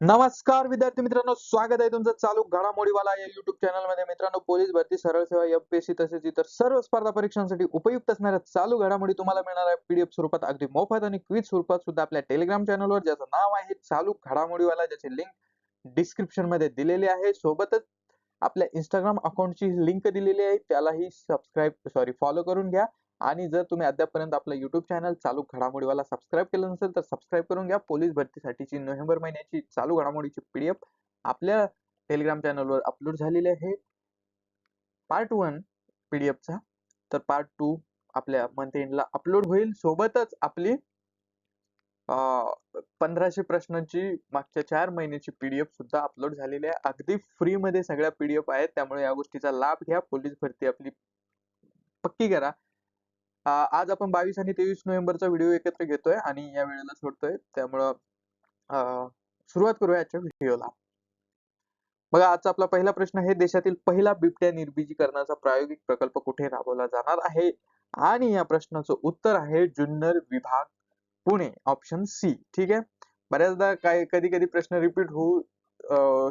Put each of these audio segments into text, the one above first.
नमस्कार विद्यार्थी मित्रांनो स्वागत आहे तुमचं चालू घडामोडीवाला या युट्यूब चॅनलमध्ये. मित्रांनो पोलीस भरती सरळ सेवा एमपीएससी तसेच इतर सर्व स्पर्धा परीक्षांसाठी उपयुक्त असणाऱ्या चालू घडामोडी तुम्हाला मिळणार आहे पीडीएफ स्वरूपात. अगदी मोफत आणि क्विज स्वरूपात सुद्धा आपल्या टेलिग्राम चॅनलवर ज्याचं नाव आहे चालू घडामोडीवाला ज्याची लिंक डिस्क्रिप्शनमध्ये दिलेली आहे. सोबतच आपल्या इंस्टाग्राम अकाउंटची लिंक दिलेली आहे. त्यालाही सबस्क्राईब सॉरी फॉलो करून घ्या. आणि जर तुम्ही अद्यापपर्यंत आपलं युट्यूब चॅनल चालू घडामोडीवाला सबस्क्राईब केलं नसेल तर सबस्क्राईब करून घ्या. पोलीस भरतीसाठीची नोव्हेंबर महिन्याची चालू घडामोडीची पीडीएफ आपल्या टेलिग्राम चॅनलवर अपलोड झालेली आहे. पार्ट वन पीडीएफचा तर पार्ट टू आपल्या मंथ एंडला अपलोड होईल. सोबतच आपली पंधराशे प्रश्नांची मागच्या चार महिन्याची पीडीएफ सुद्धा अपलोड झालेली आहे. अगदी फ्री मध्ये सगळ्या पीडीएफ आहेत. त्यामुळे या गोष्टीचा लाभ घ्या. पोलीस भरती आपली पक्की करा. आज आपण बावीस आणि तेवीस नोव्हेंबरचा व्हिडिओ एकत्र घेतोय आणि या वेळेला सोडतोय. त्यामुळं अं, सुरुवात करूया आजच्या व्हिडिओला. बघा आजचा आपला पहिला प्रश्न आहे देशातील पहिला बिबट्या निर्बीजीकरणाचा प्रायोगिक प्रकल्प कुठे राबवला जाणार आहे? आणि या प्रश्नाचं उत्तर आहे जुन्नर विभाग पुणे ऑप्शन सी ठीक आहे? बऱ्याचदा काय कधी कधी प्रश्न रिपीट होऊ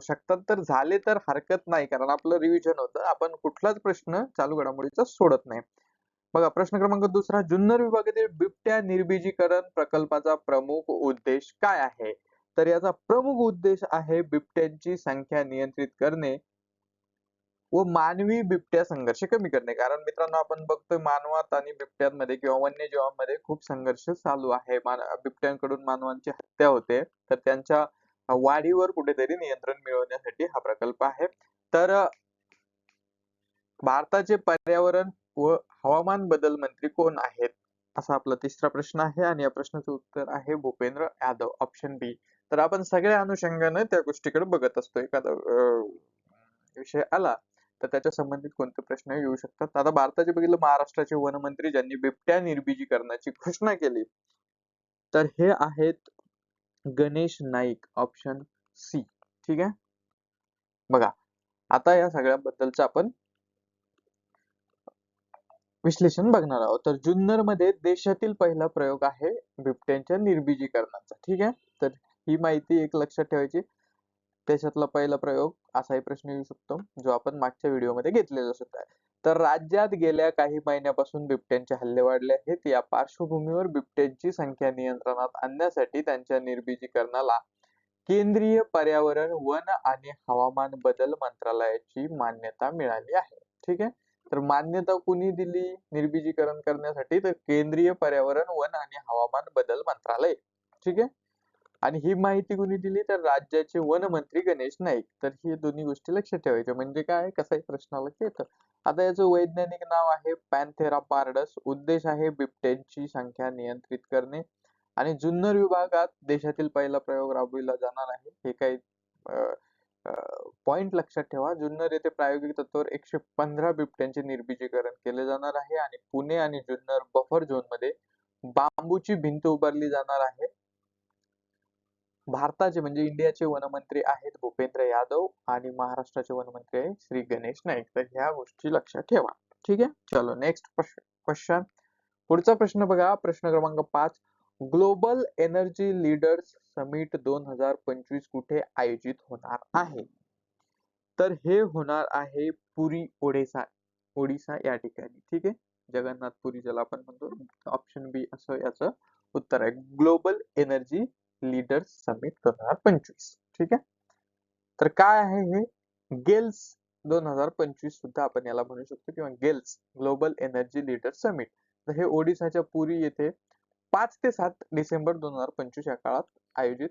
शकतात तर झाले तर हरकत नाही कारण आपलं रिव्हिजन होतं. आपण कुठलाच प्रश्न चालू घडामोडीचा सोडत नाही. बघा प्रश्न क्रमांक दुसरा जुन्नर विभागातील बिबट्या निर्बीजीकरण प्रकल्पाचा प्रमुख उद्देश काय आहे? तर याचा प्रमुख उद्देश आहे बिबट्यांची संख्या नियंत्रित करणे व मानवी बिबट्या संघर्ष कमी करणे. कारण मित्रांनो आपण बघतोय मानवात आणि बिबट्यांमध्ये किंवा वन्यजीवांमध्ये खूप संघर्ष चालू आहे. बिबट्यांकडून मानवांची हत्या होते. तर त्यांच्या वाढीवर कुठेतरी नियंत्रण मिळवण्यासाठी हा प्रकल्प आहे. तर भारताचे पर्यावरण व हवामान बदल मंत्री कोण आहेत? असा आपला तिसरा प्रश्न आहे आणि या प्रश्नाचं उत्तर आहे भूपेंद्र यादव ऑप्शन बी तर आपण सगळ्या अनुषंगाने त्या गोष्टीकडे बघत असतो. एखादा विषय आला तर त्याच्या संबंधित कोणते प्रश्न येऊ शकतात? आता भारताचे बघितलं महाराष्ट्राचे वनमंत्री ज्यांनी बिबट्या निर्बीजीकरणाची घोषणा केली. तर हे आहेत गणेश नाईक ऑप्शन सी ठीक आहे? बघा आता या सगळ्याबद्दलचा आपण विश्लेषण बघणार आहोत. तर जुन्नरमध्ये देशातील पहिला प्रयोग आहे बिबट्यांच्या निर्बीजीकरणाचा. ठीक आहे? तर ही माहिती एक लक्षात ठेवायची. देशातला पहिला प्रयोग असाही प्रश्न येऊ शकतो जो आपण मागच्या व्हिडिओमध्ये घेतलेला सुद्धा तर राज्यात गेल्या काही महिन्यापासून बिबट्यांचे हल्ले वाढले आहेत. या पार्श्वभूमीवर बिबट्यांची संख्या नियंत्रणात आणण्यासाठी त्यांच्या निर्बीजीकरणाला केंद्रीय पर्यावरण वन आणि हवामान बदल मंत्रालयाची मान्यता मिळाली आहे. ठीक आहे? तर मान्यता कुणी दिली? निर्बीजीकरण करण्यासाठी तर केंद्रीय पर्यावरण वन आणि हवामान बदल मंत्रालय. ठीक आहे? आणि ही माहिती कुणी दिली? तर राज्याचे वन मंत्री गणेश नाईक. तर ही दोन्ही गोष्टी लक्षात ठेवायच्या. म्हणजे काय? कसाही प्रश्नाला येतं. आता याचं वैज्ञानिक नाव आहे पॅन्थेरा पार्डस उद्देश आहे बिबट्यांची संख्या नियंत्रित करणे. आणि जुन्नर विभागात देशातील पहिला प्रयोग राबविला जाणार आहे. हे काही पॉइंट लक्षात ठेवा. जुन्नर येथे प्रायोगिक तत्वावर एकशे पंधरा बिबट्यांचे निर्बीजीकरण केले जाणार आहे आणि पुणे आणि जुन्नर बफर झोनमध्ये बांबूची भिंत उभारली जाणार आहे. भारताचे म्हणजे इंडियाचे वनमंत्री आहेत भूपेंद्र यादव आणि महाराष्ट्राचे वनमंत्री आहे श्री गणेश नाईक. तर ह्या गोष्टी लक्षात ठेवा. ठीक आहे? चलो नेक्स्ट क्वेश्चन पुढचा प्रश्न बघा. प्रश्न क्रमांक पाच. ग्लोबल एनर्जी लीडर्स समिट दोन हजार पंचवीस कुठे आयोजित होणार आहे? तर हे होणार आहे पुरी ओडिसा ओडिसा या ठिकाणी ठीक आहे? जगन्नाथपुरी ज्याला आपण म्हणतो ऑप्शन बी असं याचं उत्तर आहे. ग्लोबल एनर्जी लीडर्स समिट दोन हजार पंचवीस ठीक आहे? तर काय आहे हे? गेल्स दोन हजार पंचवीस सुद्धा आपण याला म्हणू शकतो किंवा Gales global energy leader summit. तर हे ओडिसाच्या पुरी येथे पाच ते सात डिसेंबर दोन हजार पंचवीस या काळात आयोजित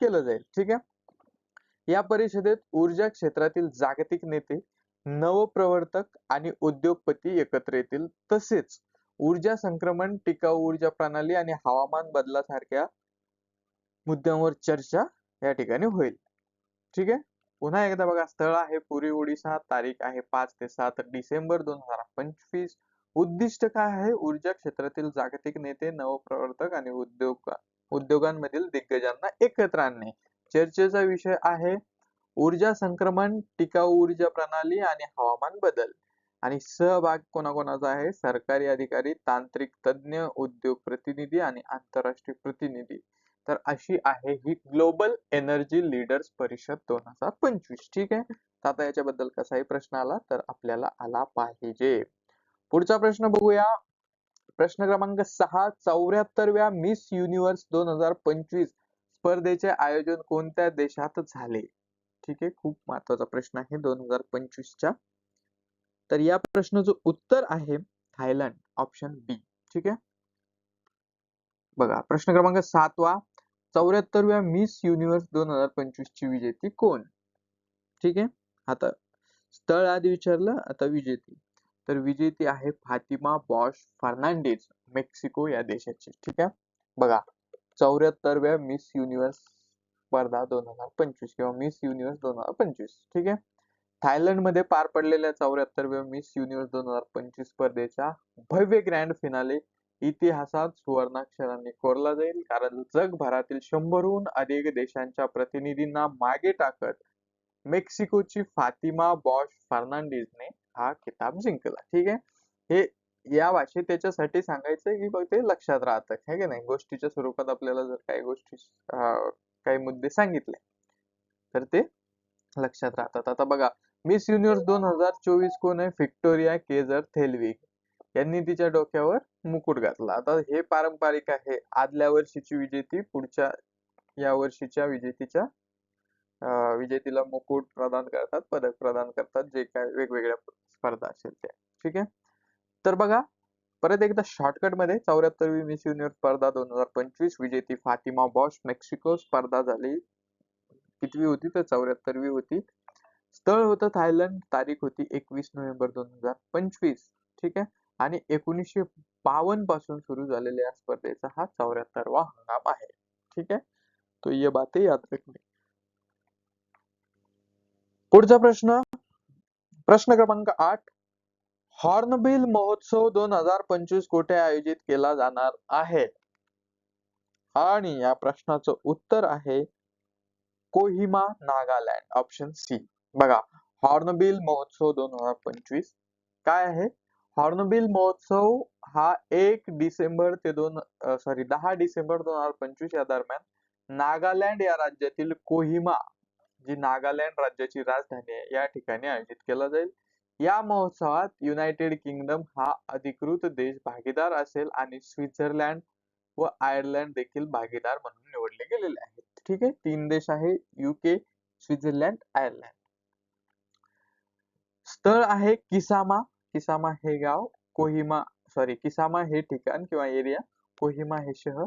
केलं जाईल. ठीक आहे? या परिषदेत ऊर्जा क्षेत्रातील जागतिक नेते नवप्रवर्तक आणि उद्योगपती एकत्र येतील. तसेच ऊर्जा संक्रमण टिकाऊ ऊर्जा प्रणाली आणि हवामान बदलासारख्या मुद्द्यांवर चर्चा या ठिकाणी होईल. ठीक आहे? पुन्हा एकदा बघा स्थळ आहे पुरी ओडिशा तारीख आहे पाच ते सात डिसेंबर दोन हजार पंचवीस. उद्दिष्ट काय आहे? ऊर्जा क्षेत्रातील जागतिक नेते नवप्रवर्तक आणि उद्योग उद्योगांमधील दिग्गजांना एकत्र आणणे. चर्चेचा विषय आहे ऊर्जा संक्रमण टिकाऊ ऊर्जा प्रणाली आणि हवामान बदल. आणि सहभाग कोणाकोणाचा आहे? सरकारी अधिकारी तांत्रिक तज्ञ उद्योग प्रतिनिधी आणि आंतरराष्ट्रीय प्रतिनिधी. तर अशी आहे ही ग्लोबल एनर्जी लीडर्स परिषद दोन हजार पंचवीस. ठीक आहे? आता याच्याबद्दल कसाही प्रश्न आला तर आपल्याला आला पाहिजे. पुढचा प्रश्न बघूया. प्रश्न क्रमांक सहा चौऱ्याहत्तरव्या मिस युनिव्हर्स दोन हजार पंचवीस स्पर्धेचे आयोजन कोणत्या देशात झाले? ठीक आहे खूप महत्त्वाचा प्रश्न आहे दोन हजार पंचवीसच्या तर या प्रश्नाचं उत्तर आहे थायलंड ऑप्शन बी. ठीक आहे? बघा प्रश्न क्रमांक सातवा चौऱ्याहत्तरव्या मिस युनिव्हर्स दोन हजार पंचवीस ची विजेती कोण? ठीक आहे आता स्थळ आधी विचारलं आता विजेती. तर विजेती आहे फातिमा बॉश फर्नांडिस मेक्सिको या देशाची. ठीक आहे? बघा चौऱ्याहत्तरव्या मिस युनिव्हर्स स्पर्धा दोन हजार पंचवीस किंवा मिस युनिव्हर्स दोन हजार पंचवीस. ठीक आहे? थायलंडमध्ये पार पडलेल्या चौऱ्याहत्तरव्या मिस युनिव्हर्स दोन हजार पंचवीस स्पर्धेच्या भव्य ग्रँड फिनाले इतिहासात सुवर्णाक्षरांनी कोरला जाईल. कारण जगभरातील शंभरहून अधिक देशांच्या प्रतिनिधींना मागे टाकत मेक्सिकोची फातिमा बॉश फर्नांडिसने हा किताब जिंकला. ठीक आहे? हे या भाषेत त्याच्यासाठी सांगायचंय की बघ ते लक्षात राहतं. हे की नाही? गोष्टीच्या स्वरूपात आपल्याला जर काही गोष्टी काही मुद्दे सांगितले तर ते लक्षात राहतात. आता बघा मिस युनिव्हर्स दोन हजार चोवीस कोण आहे? व्हिक्टोरिया केजर थेलविक यांनी तिच्या डोक्यावर मुकुट घातला. आता हे पारंपरिक आहे. आदल्या वर्षीची विजेती पुढच्या या वर्षीच्या विजेतीच्या विजेतीला मुकुट प्रदान करतात पदक प्रदान करतात जे काय वेगवेगळ्या स्पर्धा असेल त्या ठीक आहे? तर बघा परत एकदा शॉर्टकटमध्ये चौऱ्याहत्तरवी मिस युनिव्हर्स स्पर्धा दोन हजार पंचवीस विजेती फातिमा बॉश मेक्सिको स्पर्धा झाली. कितवी होती तर चौऱ्याहत्तरवी होती. स्थळ होतं थायलंड तारीख होती एकवीस नोव्हेंबर दोन हजार पंचवीस. ठीक आहे? आणि एकोणीसशे बावन्नपासून सुरू झालेल्या या स्पर्धेचा हा चौऱ्याहत्तरवा हंगाम आहे. ठीक आहे? तो ये बाते याद रखने पुढचा प्रश्न प्रश्न क्रमांक आठ. हॉर्नबिल महोत्सव दोन हजार पंचवीस कोठे आयोजित केला जाणार आहे? आणि या प्रश्नाचं उत्तर आहे कोहिमा नागालँड. ऑप्शन सी बघा हॉर्नबिल महोत्सव दोन हजार पंचवीस काय आहे? हॉर्नबिल महोत्सव हा एक डिसेंबर ते दोन सॉरी दहा डिसेंबर दोन हजार पंचवीस या दरम्यान नागालँड या राज्यातील कोहिमा जी नागालँड राज्याची राजधानी आहे या ठिकाणी आयोजित केला जाईल. या महोत्सवात युनायटेड किंगडम हा अधिकृत देश भागीदार असेल आणि स्वित्झर्लंड व आयर्लंड देखील भागीदार म्हणून निवडले गेलेले आहेत. ठीक आहे? तीन देश आहे युके स्वित्झर्लंड आयर्लंड. स्थळ आहे किसामा. किसामा हे गाव कोहिमा सॉरी किसामा हे ठिकाण किंवा एरिया कोहिमा हे शहर.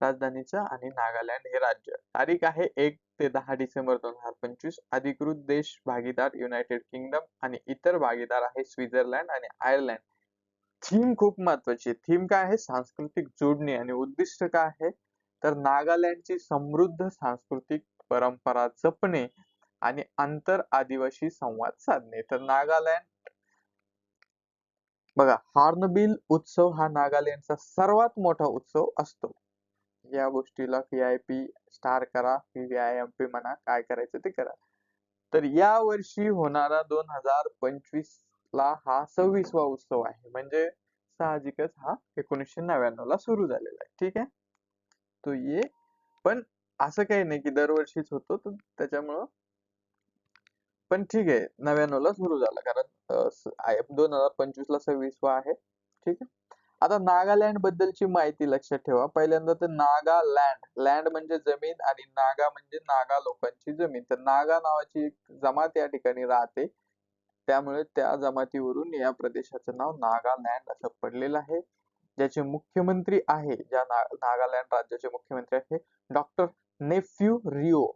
राजधानीचं आणि नागालँड हे राज्य. तारीख आहे एक ते दहा डिसेंबर दोन हजार पंचवीस. अधिकृत देश भागीदार युनायटेड किंगडम आणि इतर भागीदार आहे स्वित्झर्लंड आणि आयर्लंड. थीम खूप महत्वाची थीम काय आहे? सांस्कृतिक जोडणी आणि उद्दिष्ट काय आहे? तर नागालँडची समृद्ध सांस्कृतिक परंपरा जपणे आणि आंतर आदिवासी संवाद साधणे. तर नागालँड बघा हॉर्नबिल उत्सव हा नागालँडचा सर्वात मोठा उत्सव असतो. या गोष्टीला व्ही आय पी स्टार करा व्ही आय एम पी म्हणा काय करायचं ते करा. तर या वर्षी होणारा दोन हजार पंचवीस ला हा सव्वीसवा उत्सव आहे. म्हणजे साहजिकच हा एकोणीसशे नव्याण्णव ला सुरू झालेला आहे. ठीक आहे? तो ये. पण असं काही नाही की दरवर्षीच होतो तर त्याच्यामुळं पण ठीक आहे नव्याण्णव ला सुरू झाला. कारण दोन हजार पंचवीस ला सव्वीसवा आहे. ठीक आहे? आता नागालँड बद्दलची माहिती लक्षात ठेवा. पहिल्यांदा तर नागालँड लँड. म्हणजे जमीन आणि नागा म्हणजे नागा लोकांची जमीन. तर नागा नावाची एक जमात या ठिकाणी राहते. त्यामुळे त्या जमातीवरून या प्रदेशाचं नाव नागालँड असं पडलेलं आहे. ज्याचे मुख्यमंत्री आहे ज्या ना नागालँड राज्याचे मुख्यमंत्री आहे डॉक्टर नेफ्यू रिओ.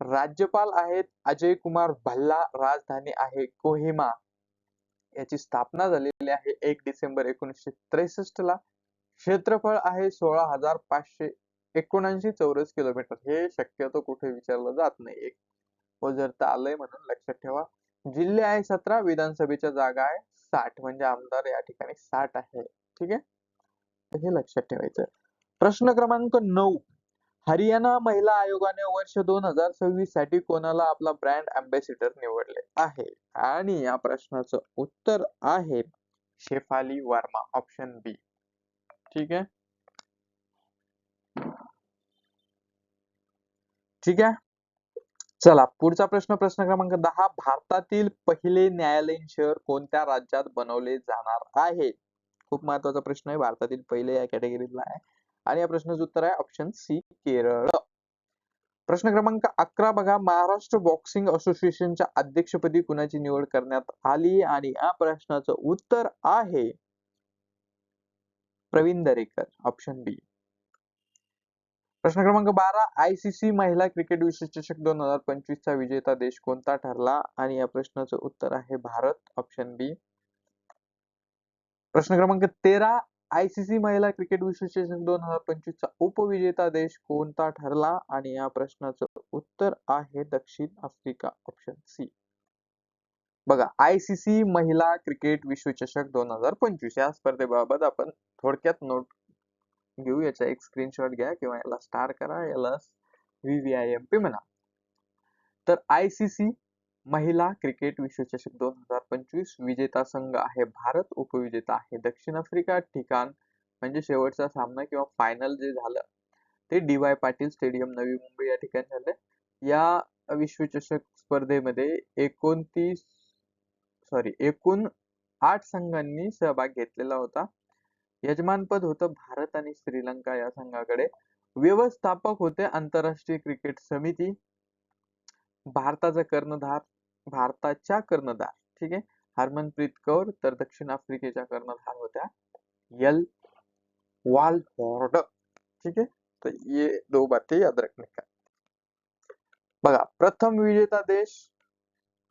राज्यपाल आहेत अजय कुमार भल्ला राजधानी आहे कोहिमा. याची स्थापना झालेली आहे एक डिसेंबर एकोणीसशे त्रेसष्ट ला. क्षेत्रफळ आहे सोळा हजार पाचशे एकोणऐंशी चौरस किलोमीटर. हे शक्यतो कुठे विचारलं जात नाही. एक जर तर आलंय म्हणून लक्षात ठेवा. जिल्हे आहे सतरा विधानसभेच्या जागा आहे साठ म्हणजे आमदार या ठिकाणी साठ आहे. ठीक आहे? हे लक्षात ठेवायचं प्रश्न क्रमांक नऊ. हरियाणा महिला आयोगाने वर्ष दोन हजार सव्वीससाठी कोणाला आपला ब्रँड अँबॅसिडर निवडले आहे? आणि या प्रश्नाचं उत्तर आहे शेफाली वर्मा ऑप्शन बी ठीक आहे? ठीक आहे? चला पुढचा प्रश्न प्रश्न क्रमांक दहा. भारतातील पहिले न्यायालयीन शहर कोणत्या राज्यात बनवले जाणार आहे? खूप महत्त्वाचा प्रश्न आहे. भारतातील पहिले या कॅटेगरीतला आहे. आणि या प्रश्नाचं उत्तर आहे ऑप्शन सी केरळ. प्रश्न क्रमांक अकरा बघा. महाराष्ट्र बॉक्सिंग असोसिएशनच्या अध्यक्षपदी कुणाची निवड करण्यात आली? आणि या प्रश्नाचं उत्तर आहे प्रवीण दरेकर ऑप्शन बी प्रश्न क्रमांक बारा आयसीसी महिला क्रिकेट विश्वचषक दोन हजार पंचवीस चा विजेता देश कोणता ठरला? आणि या प्रश्नाचं उत्तर आहे भारत ऑप्शन बी प्रश्न क्रमांक तेरा आयसीसी महिला क्रिकेट विश्वचषक दोन हजार पंचवीस चा उपविजेता देश कोणता ठरला? आणि या प्रश्नाचं उत्तर आहे दक्षिण आफ्रिका ऑप्शन सी बघा आयसीसी महिला क्रिकेट विश्वचषक दोन हजार पंचवीस. या स्पर्धेबाबत आपण थोडक्यात नोट घेऊ. याचा एक स्क्रीनशॉट घ्या किंवा याला स्टार करा. याला व्हीव्हीआयएमपी म्हणा. तर आयसीसी महिला क्रिकेट विश्वचषक दोन हजार पंचवीस विजेता संघ आहे. भारत उपविजेता आहे. दक्षिण आफ्रिका ठिकाण म्हणजे शेवटचा सामना किंवा फायनल जे झालं ते D Y Patil stadium Navi Mumbai या ठिकाणी झालं. या विश्वचषक स्पर्धेमध्ये एकोणतीस सॉरी एकूण आठ संघांनी सहभाग घेतलेला होता. यजमानपद होतं भारत आणि श्रीलंका या संघाकडे. व्यवस्थापक होते आंतरराष्ट्रीय क्रिकेट समिती. भारताचा कर्णधार भारताच्या कर्णधार. ठीक आहे? हरमनप्रीत कौर तर दक्षिण आफ्रिकेच्या कर्णधार होत्या यल वाल ठीक है तो ये दो बातें याद रखने का? बघा प्रथम विजेता देश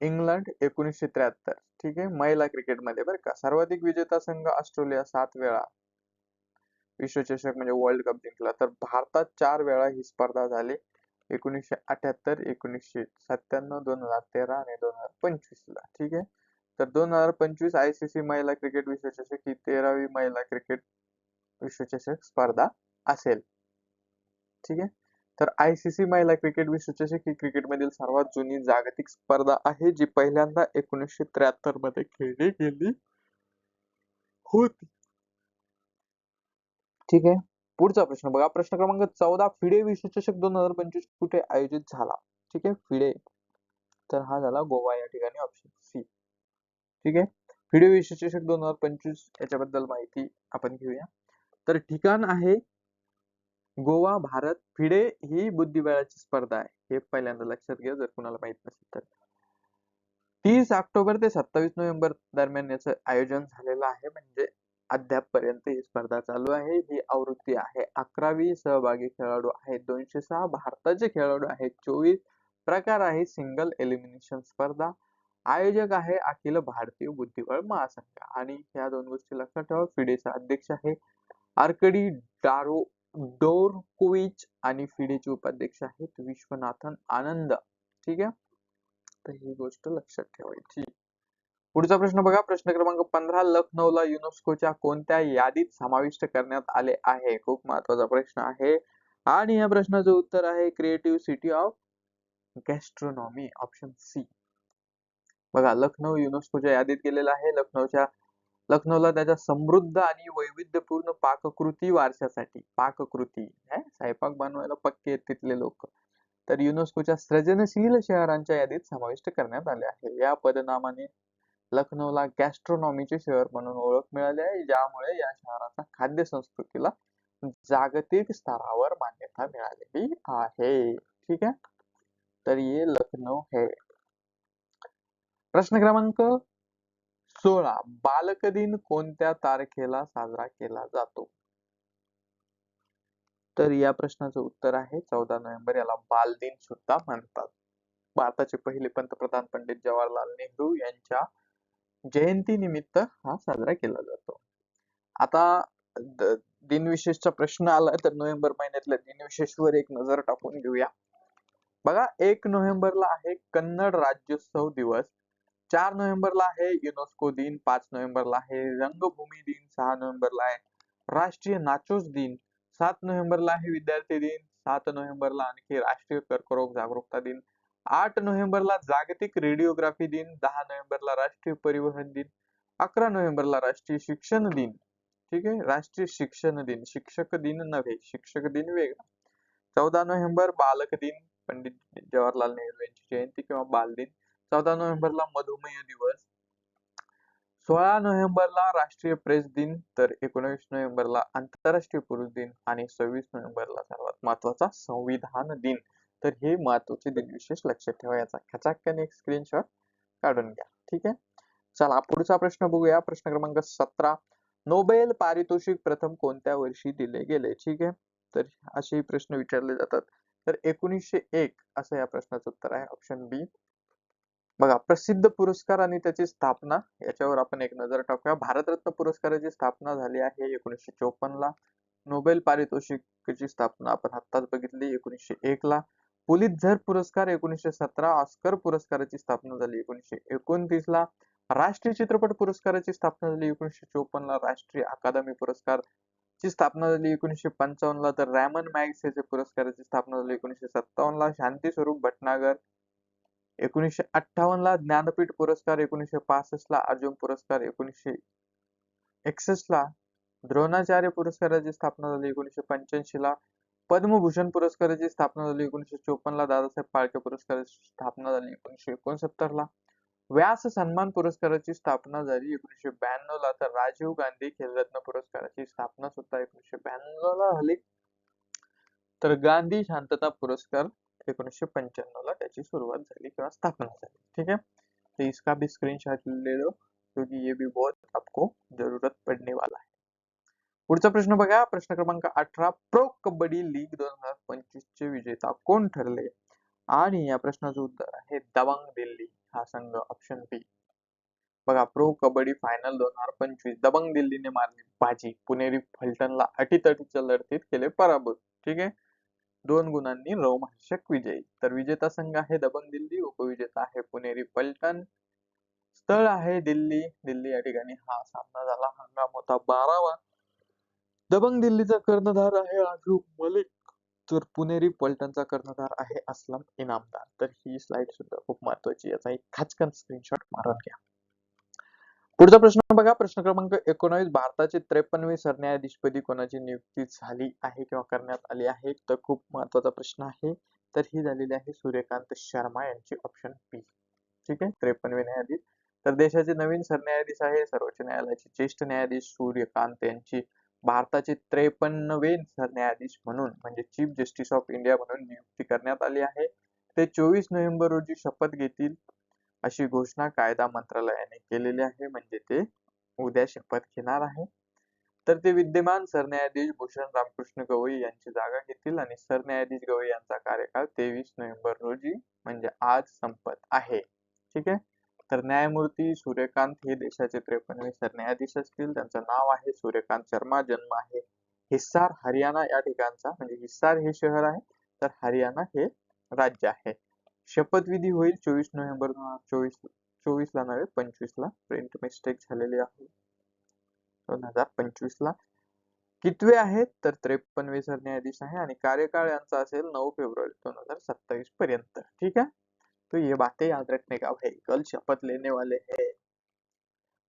इंग्लंड एकोणीसशे त्र्याहत्तर. ठीक आहे? महिला क्रिकेटमध्ये बरं का. सर्वाधिक विजेता संघ ऑस्ट्रेलिया सात वेळा. विश्वचषक म्हणजे वर्ल्ड कप जिंकला. तर भारतात चार वेळा ही स्पर्धा झाली. एकोणीसशे अठ्याहत्तर एकोणीसशे सत्त्याण्णव दोन हजार तेरा आणि दोन हजार पंचवीस ला ठीक आहे? तर दोन हजार पंचवीस आय सी सी महिला क्रिकेट विश्वचषक ही तेरावी महिला क्रिकेट विश्वचषक स्पर्धा असेल. ठीक आहे? तर आय सी सी महिला क्रिकेट विश्वचषक ही क्रिकेटमधील सर्वात जुनी जागतिक स्पर्धा आहे जी पहिल्यांदा एकोणीसशे त्र्याहत्तरमध्ये खेळली गेली होती. ठीक आहे? पुढचा प्रश्न बघा. प्रश्न क्रमांक चौदा फिडे विश्वचषक दोन हजार पंचवीस कुठे आयोजित झाला? ठीक आहे फिडे. तर हा झाला गोवा या ठिकाणी ऑप्शन सी ठीक आहे? फिडे विश्वचषक दोन हजार पंचवीस याच्याबद्दल माहिती आपण घेऊया. तर ठिकाण आहे गोवा भारत. फिडे ही बुद्धिबळाची स्पर्धा आहे. हे पहिल्यांदा लक्षात घ्या जर कुणाला माहीत नसेल तर. तीस ऑक्टोबर ते सत्तावीस नोव्हेंबर दरम्यान याचं आयोजन झालेलं आहे. म्हणजे अद्यापपर्यंत ही स्पर्धा चालू आहे. ही आवृत्ती आहे अकरावी सहभागी खेळाडू आहेत. दोनशे सहा भारताचे खेळाडू आहेत. चोवीस प्रकार आहे. सिंगल एलिमिनेशन स्पर्धा. आयोजक आहे अखिल भारतीय बुद्धिबळ महासंघ. आणि ह्या दोन गोष्टी लक्षात ठेवा. फिडेचा अध्यक्ष आहे आर्कडी डारो डोरकोविच आणि फिडेचे उपाध्यक्ष आहेत विश्वनाथन आनंद. ठीक आहे? तर ही गोष्ट लक्षात ठेवायची. पुढचा प्रश्न बघा. प्रश्न क्रमांक पंधरा लखनौला युनेस्कोच्या कोणत्या यादीत समाविष्ट करण्यात आले आहे? खूप महत्त्वाचा प्रश्न आहे. आणि या प्रश्नाचं उत्तर आहे creative city of gastronomy option C बघा लखनौ युनेस्कोच्या यादीत गेलेला आहे. लखनौच्या लखनौला त्याच्या समृद्ध आणि वैविध्यपूर्ण पाककृती वारशासाठी. पाककृती स्वयंपाक बनवायला पक्के आहेत तिथले लोक. तर युनेस्कोच्या सृजनशील शहरांच्या यादीत समाविष्ट करण्यात आले आहे. या पदनामाने लखनौला गॅस्ट्रोनॉमीचे शहर म्हणून ओळख मिळाली आहे. ज्यामुळे या शहराच्या खाद्य संस्कृतीला जागतिक स्तरावर मान्यता मिळालेली आहे. ठीक आहे? तर ये लखनौ है. प्रश्न क्रमांक सोळा. बालक दिन कोणत्या तारखेला साजरा केला जातो? तर या प्रश्नाचं उत्तर आहे चौदा नोव्हेंबर याला बाल दिन सुद्धा म्हणतात. भारताचे पहिले पंतप्रधान पंडित जवाहरलाल नेहरू यांच्या जयंती निमित्त हा साजरा केला जातो. आता दिनविशेषचा प्रश्न आला तर नोव्हेंबर महिन्यातल्या दिनविशेषवर एक नजर टाकून घेऊया. बघा एक नोव्हेंबरला आहे कन्नड राज्योत्सव दिवस. चार नोव्हेंबरला आहे युनेस्को दिन पाच नोव्हेंबरला आहे रंगभूमी दिन सहा नोव्हेंबरला आहे राष्ट्रीय नाचोस दिन सात नोव्हेंबरला आहे विद्यार्थी दिन सात नोव्हेंबरला आणखी राष्ट्रीय कर्करोग जागरूकता दिन आठ नोव्हेंबरला जागतिक रेडिओग्राफी दिन दहा नोव्हेंबरला राष्ट्रीय परिवहन दिन अकरा नोव्हेंबरला राष्ट्रीय शिक्षण दिन. ठीक आहे? राष्ट्रीय शिक्षण दिन. शिक्षक दिन नव्हे शिक्षक दिन वेगळा. चौदा नोव्हेंबर बालक दिन पंडित जवाहरलाल नेहरू यांची जयंती किंवा बालदिन चौदा नोव्हेंबरला मधुमेह दिवस. सोळा नोव्हेंबरला राष्ट्रीय प्रेस दिन तर एकोणवीस नोव्हेंबरला आंतरराष्ट्रीय पुरुष दिन आणि सव्वीस नोव्हेंबरला सर्वात महत्त्वाचा संविधान दिन. तर हे महत्त्वाचे दिनविशेष लक्षात ठेवायचा खचाक्याने एक स्क्रीनशॉट काढून घ्या. ठीक आहे? चला पुढचा प्रश्न बघूया. प्रश्न क्रमांक सतरा. नोबेल पारितोषिक प्रथम कोणत्या वर्षी दिले गेले? ठीक आहे? तर असे प्रश्न विचारले जातात. तर एकोणीसशे एक असं या प्रश्नाचं उत्तर आहे. ऑप्शन बी बघा प्रसिद्ध पुरस्कार आणि त्याची स्थापना याच्यावर आपण एक नजर टाकूया. भारतरत्न पुरस्काराची स्थापना झाली आहे एकोणीसशे चोपन्न ला. नोबेल पारितोषिकची स्थापना आपण आत्ताच बघितली एकोणीसशे एक ला. पुलितझर पुरस्कार एकोणीसशे सतरा ऑस्कर पुरस्काराची स्थापना झाली एकोणीसशे एकोणतीस ला. राष्ट्रीय चित्रपट पुरस्काराची स्थापना झाली एकोणीसशे चोपन्न ला. राष्ट्रीय अकादमी पुरस्कार ची स्थापना झाली एकोणीसशे पंचावन्न ला. तर रॅमन मॅग्सेसे पुरस्काराची स्थापना झाली एकोणीसशे सत्तावन्न ला. शांती स्वरूप भटनागर. एकोणीसशे अठ्ठावन्न ला. ज्ञानपीठ पुरस्कार एकोणीसशे पासष्ट ला. अर्जुन पुरस्कार एकोणीसशे एकसष्ट ला. द्रोणाचार्य पुरस्काराची स्थापना झाली एकोणीसशे पंच्याऐंशी ला. पद्मभूषण पुरस्काराची स्थापना झाली एकोणीसशे चोपन्न ला. दादासाहेब फाळके पुरस्काराची स्थापना झाली एकोणीसशे एकोणसत्तर ला. व्यास सन्मान पुरस्काराची स्थापना झाली एकोणीसशे ब्याण्णव ला. तर राजीव गांधी खेलरत्न पुरस्काराची स्थापना सुद्धा एकोणीसशे ब्याण्णव ला झाली. तर गांधी शांतता पुरस्कार एकोणीसशे पंच्याण्णव ला त्याची सुरुवात झाली किंवा स्थापना झाली. ठीक है तो इसका भी स्क्रीनशॉट ले लो क्योंकि ये भी बहुत आपको जरूरत पड़ने वाला है. पुढचा प्रश्न बघा. प्रश्न क्रमांक अठरा. प्रो कबड्डी लीग दोन हजार पंचवीस चे विजेता कोण ठरले? आणि या प्रश्नाचं उत्तर आहे दबंग दिल्ली हा संघ ऑप्शन बी बघा प्रो कबड्डी फायनल दोन हजार पंचवीस. दबंग दिल्लीने मारली बाजी. पुणेरी फलटणला अटीतटीच्या लढतीत केले पराभूत. ठीक आहे? दोन गुणांनी रोमहर्षक विजयी. तर विजेता संघ आहे दबंग दिल्ली उपविजेता आहे पुणेरी पलटण स्थळ आहे दिल्ली. दिल्ली या ठिकाणी हा सामना झाला. हंगाम होता बारावा. दबंग दिल्लीचा कर्णधार आहे आजू मलिक. तर पुणेरी पलटणचा कर्णधार आहे असलम इनामदार. तर ही स्लाइड सुद्धा खूप महत्वाची याचा एक खाचकन स्क्रीनशॉट मारून घ्या. पुढचा प्रश्न बघा. प्रश्न क्रमांक एकोणावीस. भारताचे त्रेपन्नवे सरन्यायाधीशपदी कोणाची नियुक्ती झाली आहे किंवा करण्यात आली आहे? तर खूप महत्त्वाचा प्रश्न आहे. तर ही झालेली आहे सूर्यकांत शर्मा यांची ऑप्शन बी ठीक आहे? त्रेपन्नवे न्यायाधीश. तर देशाचे नवीन सरन्यायाधीश आहे. सर्वोच्च न्यायालयाचे ज्येष्ठ न्यायाधीश सूर्यकांत यांची भारताचे त्रेपन्नवे सरन्यायाधीश म्हणून म्हणजे चीफ जस्टिस ऑफ इंडिया म्हणून नियुक्ती करण्यात आली आहे. ते चोवीस नोव्हेंबर रोजी शपथ घेतील अशी घोषणा कायदा मंत्रालयाने केलेली आहे. म्हणजे ते उद्या शपथ घेणार आहे. तर ते विद्यमान सरन्यायाधीश भूषण रामकृष्ण गवई यांची जागा घेतील आणि सरन्यायाधीश गवई यांचा कार्यकाळ तेवीस नोव्हेंबर रोजी म्हणजे आज संपत आहे. ठीक आहे? तर न्यायमूर्ती सूर्यकांत हे देशाचे त्रेपन्नवे सरन्यायाधीश असतील. त्यांचं नाव आहे सूर्यकांत शर्मा जन्म आहे हिस्सार हरियाणा या ठिकाणचा. म्हणजे हिस्सार हे शहर आहे तर हरियाणा हे राज्य आहे. शपथविधी होईल चोवीस नोव्हेंबर दोन हजार चोवीस चोवीस ला नव्हे पंचवीस ला प्रिंट मिस्टेक झालेली आहे. दोन हजार पंचवीस ला कितवे आहेत? तर त्रेपन्नवे सरन्यायाधीश आहे आणि कार्यकाळ यांचा असेल नऊ फेब्रुवारी दोन हजार सत्तावीस पर्यंत. ठीक आहे? तो ये बातें याद रखने का भाई कल शपथ लेने वाले है।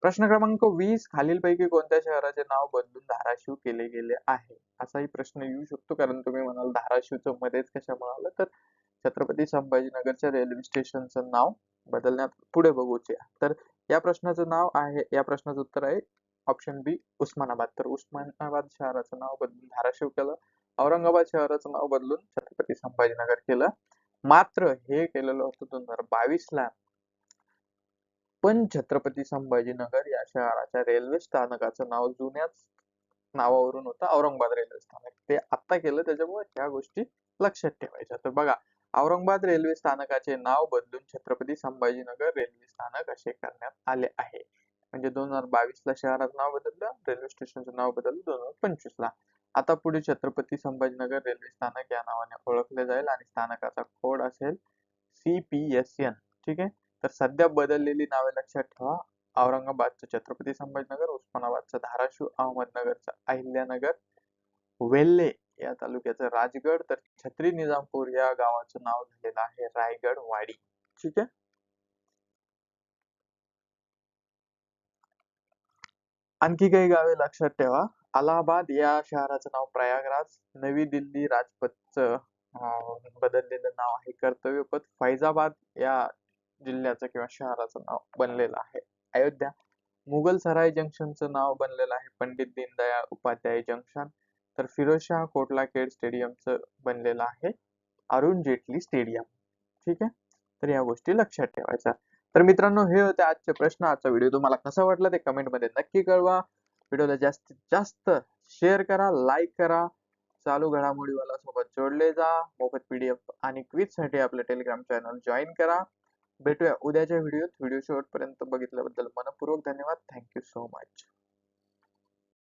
प्रश्न क्रमांक वीस खालीलपैकी कोणत्या शहराचे नाव बदलून धाराशिव केले गेले आहे? असाही प्रश्न येऊ शकतो कारण तुम्ही म्हणाल धाराशिवचं मध्येच कशा म्हणाल तर छत्रपती संभाजीनगरच्या रेल्वे स्टेशनचं नाव बदलण्यात पुढे बघूचे तर या प्रश्नाचं नाव आहे या प्रश्नाचं उत्तर आहे ऑप्शन बी उस्मानाबाद. तर उस्मानाबाद शहराचं नाव बदलून धाराशिव केलं औरंगाबाद शहराचं नाव बदलून छत्रपती संभाजीनगर केलं. मात्र हे केलेलं होतं दोन हजार बावीस ला पण छत्रपती संभाजीनगर या शहराच्या रेल्वे स्थानकाचं नाव जुन्याच नावावरून होतं औरंगाबाद रेल्वे स्थानक. ते आता केलं त्याच्यामुळे ह्या गोष्टी लक्षात ठेवायच्या. तर बघा औरंगाबाद रेल्वे स्थानकाचे नाव बदलून छत्रपती संभाजीनगर रेल्वे स्थानक असे करण्यात आले आहे. म्हणजे दोन हजार बावीस ला शहराचं नाव बदललं रेल्वे स्टेशनचं नाव बदललं दोन हजार पंचवीस ला आता पुढे छत्रपती संभाजीनगर रेल्वे स्थानक या नावाने ओळखले जाईल आणि स्थानकाचा कोड असेल सी पी एस एन ठीक आहे? तर सध्या बदललेली नावे लक्षात ठेवा. औरंगाबादचं छत्रपती संभाजीनगर उस्मानाबादचं धाराशिव अहमदनगरचं अहिल्यानगर वेल्हे या तालुक्याचं राजगड तर छत्री निजामपूर या गावाचं नाव झालेलं आहे रायगड वाडी ठीक आहे? आणखी काही गावे लक्षात ठेवा. अलाहाबाद या शहराचं नाव प्रयागराज नवी दिल्ली राजपथचं बदललेलं नाव आहे. कर्तव्यपथ फैजाबाद या जिल्ह्याचं किंवा शहराचं नाव बनलेलं आहे. अयोध्या मुघल सराय जंक्शनचं नाव बनलेलं आहे. पंडित दीनदयाळ उपाध्याय जंक्शन. तर फिरोजशाह कोटला खेड स्टेडियमचं बनलेलं आहे. अरुण जेटली स्टेडियम. ठीक आहे? तर या गोष्टी लक्षात ठेवायच्या. तर मित्रांनो हे होते आजचे प्रश्न. आजचा व्हिडिओ तुम्हाला कसा वाटला ते कमेंटमध्ये नक्की कळवा. व्हिडिओला जास्तीत जास्त शेअर करा लाईक करा. चालू घडामोडीवाला सोबत जोडले जा. मोफत पीडीएफ आणि क्विजसाठी आपलं टेलिग्राम चॅनल जॉईन करा. भेटूया उद्याच्या व्हिडिओत व्हिडिओ शेवटपर्यंत बघितल्याबद्दल मनपूर्वक धन्यवाद. Thank you so much